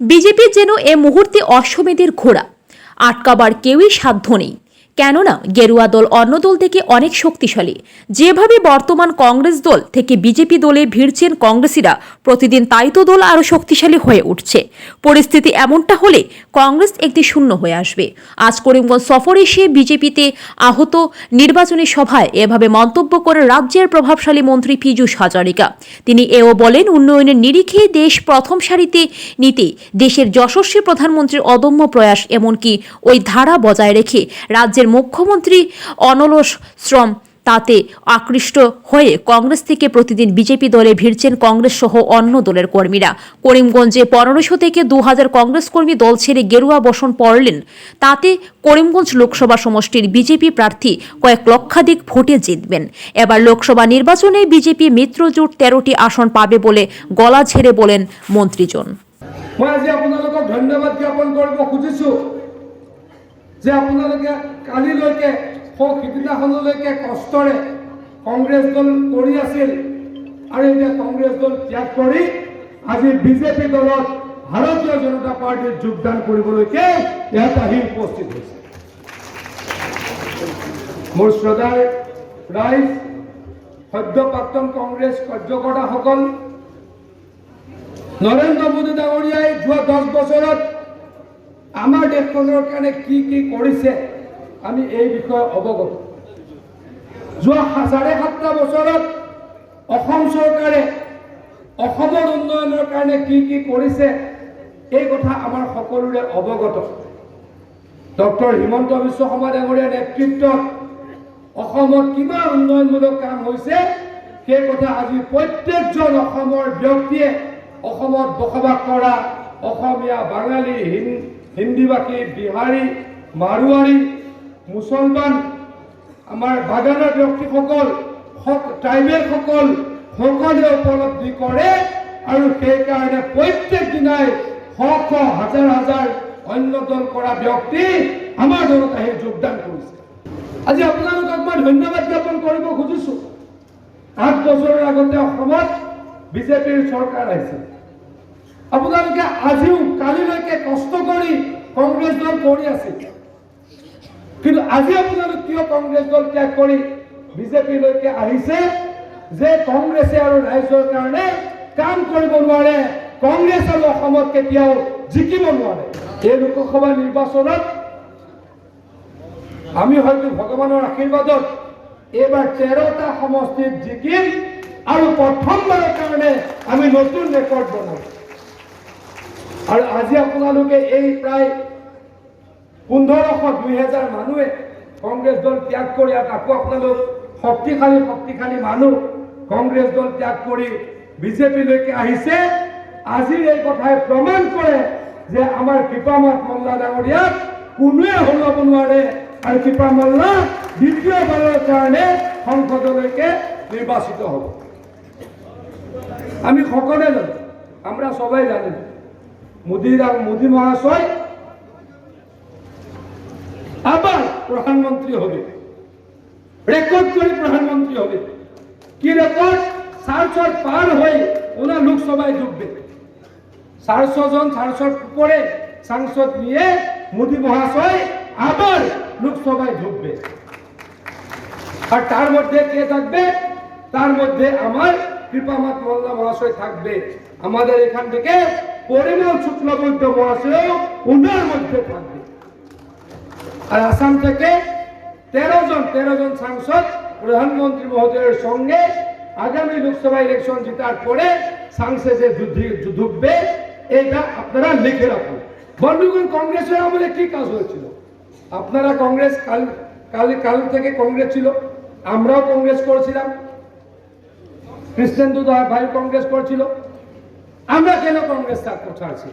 BJP যেন এ মুহূর্তে অশ্বমেধের ঘোড়া। আটকাবার কেউই সাধ্য নেই। কেননা গেরুয়া দল অন্য দল থেকে অনেক শক্তিশালী। যেভাবে বর্তমান কংগ্রেস দল থেকে বিজেপি দলে ভিড়ছেন কংগ্রেসীরা, প্রতিদিন তাই তো দল আরও শক্তিশালী হয়ে উঠছে। পরিস্থিতি এমনটা হলে কংগ্রেস একটি শূন্য হয়ে আসবে। আজ করিমগঞ্জ সফর এসে বিজেপিতে আহত নির্বাচনী সভায় এভাবে মন্তব্য করে রাজ্যের প্রভাবশালী মন্ত্রী পীযূষ হাজারিকা। তিনি এও বলেন, উন্নয়নের নিরিখে দেশ প্রথম সারিতে নিতে দেশের যশস্বী প্রধানমন্ত্রীর অদম্য প্রয়াস, এমনকি ওই ধারা বজায় রেখে রাজ্যের মুখ্যমন্ত্রী অনলস শ্রম তাতে আকৃষ্ট হয়ে কংগ্রেস থেকে প্রতিদিন বিজেপি দলে ভিড়ছেন কংগ্রেস সহ অন্য দলের কর্মীরা। করিমগঞ্জে পনেরোশো থেকে দু হাজার কংগ্রেস কর্মী দল ছেড়ে গেরুয়া বসন পড়লেন। তাতে করিমগঞ্জ লোকসভা সমষ্টির বিজেপি প্রার্থী কয়েক লক্ষাধিক ভোটে জিতবেন। এবার লোকসভা নির্বাচনে বিজেপি মিত্রজোট তেরোটি আসন পাবে বলে গলা ঝেড়ে বলেন মন্ত্রীজন। মই আজি আপোনালোকক ধন্যবাদ জ্ঞাপন কৰিব যে আপোনালোকে কালিলৈকে সিদিনাখনলৈকে কষ্টৰে কংগ্ৰেছ দল কৰি আছিল আৰু এতিয়া কংগ্ৰেছ দল ত্যাগ কৰি আজি বিজেপি দলত ভাৰতীয় জনতা পাৰ্টীত যোগদান কৰিবলৈকে ইয়াত আহি উপস্থিত হৈছে। মোৰ শ্ৰদ্ধাৰ ৰাইজ সদ্য প্ৰাক্তন কংগ্ৰেছ কাৰ্যকৰ্তাসকল, নৰেন্দ্ৰ মোদী ডাঙৰীয়াই যোৱা দহ বছৰত আমাৰ দেশখনৰ কাৰণে কি কি কৰিছে আমি এই বিষয়ে অৱগত। যোৱা চাৰে সাতটা বছৰত অসম চৰকাৰে অসমৰ উন্নয়নৰ কাৰণে কি কি কৰিছে এই কথা আমাৰ সকলোৰে অৱগত। ডক্টৰ হিমন্ত বিশ্ব শৰ্মা ডাঙৰীয়াৰ নেতৃত্বত অসমত কিমান উন্নয়নমূলক কাম হৈছে সেই কথা আজি প্ৰত্যেকজন অসমৰ ব্যক্তিয়ে অসমত বসবাস কৰা অসমীয়া বাঙালী হিন- হিন্দীভাষী বিহাৰী মাৰোৱাৰী মুছলমান আমাৰ বাগানৰ ব্যক্তিসকল সক- ট্ৰাইবেলসকল সকলোৱে উপলব্ধি কৰে আৰু সেইকাৰণে প্ৰত্যেক দিনাই শ শ হাজাৰ হাজাৰ দল কৰা ব্যক্তি আমাৰ দলত আহি যোগদান কৰিছে। আজি আপোনালোকক মই ধন্যবাদ জ্ঞাপন কৰিব খুজিছোঁ। আঠ বছৰৰ আগতে অসমত বিজেপিৰ চৰকাৰ আপোনালোকে আজিও কালিলৈকে কষ্ট কৰি কংগ্ৰেছ দল কৰি আছিল কিন্তু আজি আপোনালোক কিয় কংগ্ৰেছ দল ত্যাগ কৰি বিজেপিলৈকে আহিছে? যে কংগ্ৰেছে আৰু ৰাইজৰ কাৰণে কাম কৰিব নোৱাৰে, কংগ্ৰেছ আৰু অসমত কেতিয়াও জিকিব নোৱাৰে। এই লোকসভা নিৰ্বাচনত আমি হয়তো ভগৱানৰ আশীৰ্বাদত এইবাৰ তেৰটা সমষ্টিত জিকিম আৰু প্ৰথমবাৰৰ কাৰণে আমি নতুন ৰেকৰ্ড বনাম। আৰু আজি আপোনালোকে এই প্ৰায় পোন্ধৰশ দুই হেজাৰ মানুহে কংগ্ৰেছ দল ত্যাগ কৰি ইয়াত আকৌ আপোনালোক শক্তিশালী শক্তিশালী মানুহ কংগ্ৰেছ দল ত্যাগ কৰি বিজেপিলৈকে আহিছে। আজিৰ এই কথাই প্ৰমাণ কৰে যে আমাৰ কৃপানাথ মল্লা ডাঙৰীয়াক কোনোৱে হৰুৱাব নোৱাৰে আৰু কৃপা মল্লা দ্বিতীয়বাৰৰ কাৰণে সংসদলৈকে নিৰ্বাচিত হ'ব। আমি সকলে জানো, আমরা সবাই জানি মোদী মোদী মহাশয় আবার প্রধানমন্ত্রী হবে। রেকর্ড করে প্রধানমন্ত্রী হবে। কি রেকর্ড? সাড়ে পার হয়ে ওনার লোকসভায় ঢুকবে। সাড়ে জন সাড়ে উপরে সাংসদ নিয়ে মোদী মহাশয় আবার লোকসভায় ঢুকবে। আর তার মধ্যে কে থাকবে? তার মধ্যে আমার কৃপামাত মহাশয় থাকবে। আমাদের এখান থেকে পরিমল শুক্লবৈদ্য মহাশয় ওনার মধ্যে থাকবে। আর আসাম থেকে তেরো জন তেরো জন সাংসদ প্রধানমন্ত্রী মহোদয়ের সঙ্গে আগামী লোকসভা ইলেকশন জেতার পরে সাংসদে ঢুকবে। এটা আপনারা লিখে রাখুন। বন্ধুগণ, কংগ্রেসের আমলে কি কাজ হয়েছিল? আপনারা কংগ্রেস কাল কাল কাল থেকে কংগ্রেস ছিল। আমরাও কংগ্রেস করেছিলাম। কৃষ্ণেন্দু ভাই কংগ্রেস করেছিল। আমরা কেন কংগ্রেস ত্যাগ ছাড়ছি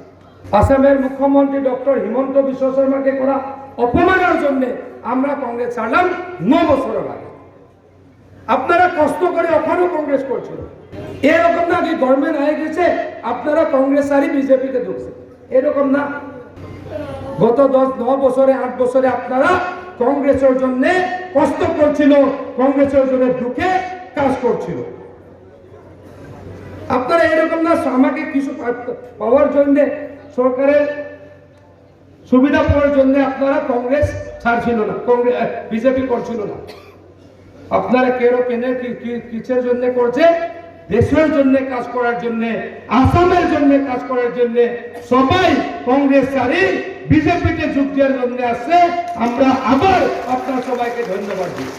আসামের মুখ্যমন্ত্রী ডক্টর হিমন্ত বিশ্ব শর্মাকে করা অপমানের জন্য আমরা কংগ্রেস ছাড়লাম ন বছরের আগে। আপনারা কষ্ট করে ওখানেও কংগ্রেস করছিল এরকম না কি গভর্নমেন্ট হয়ে গেছে, আপনারা কংগ্রেস আরই বিজেপিতে ঢুকছে এরকম না। গত দশ, ন বছরে, আট বছরে আপনারা কংগ্রেসের জন্য কষ্ট করছিল, কংগ্রেসের জন্য ঢুকে কাজ করছিল। আপনারা এরকম না, আমাকে কিছু পাওয়ার জন্য, সরকারের সুবিধা পাওয়ার জন্য আপনারা কংগ্রেস ছাড়ছিল না কংগ্রেস বিজেপি করছিল না। আপনারা কেরো কেনে কিসের জন্য করছে? দেশের জন্য কাজ করার জন্য, আসামের জন্য কাজ করার জন্য সবাই কংগ্রেস ছাড়ি বিজেপিতে যোগ দেওয়ার জন্য আসছে। আমরা আবার আপনার সবাইকে ধন্যবাদ দিই।